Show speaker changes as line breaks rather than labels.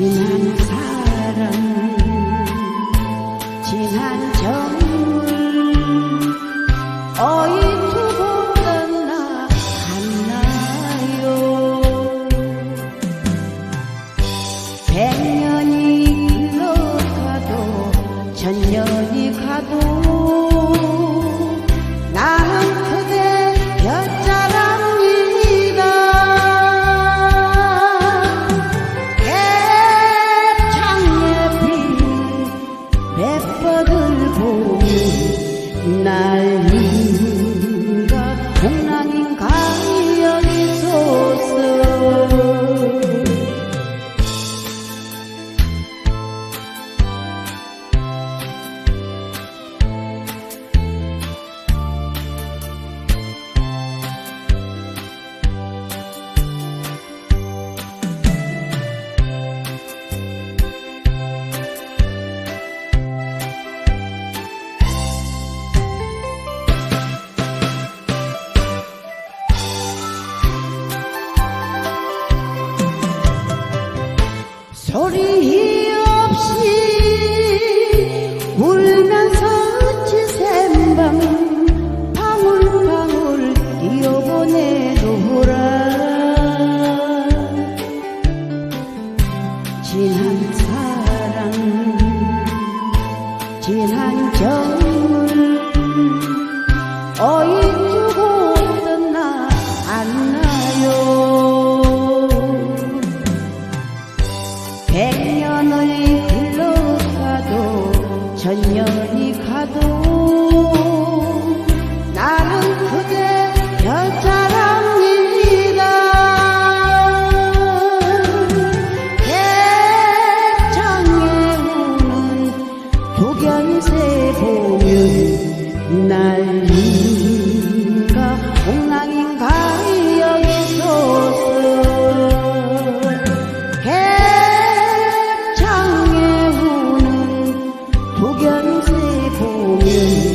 지난 사랑 지난 정을 어이투고 떠나 갔나요? 백년이 흘러가도 천년이 가도 나는 그대 곁 소리 백년을 흘러가도 천년이 가도 无言之不眠。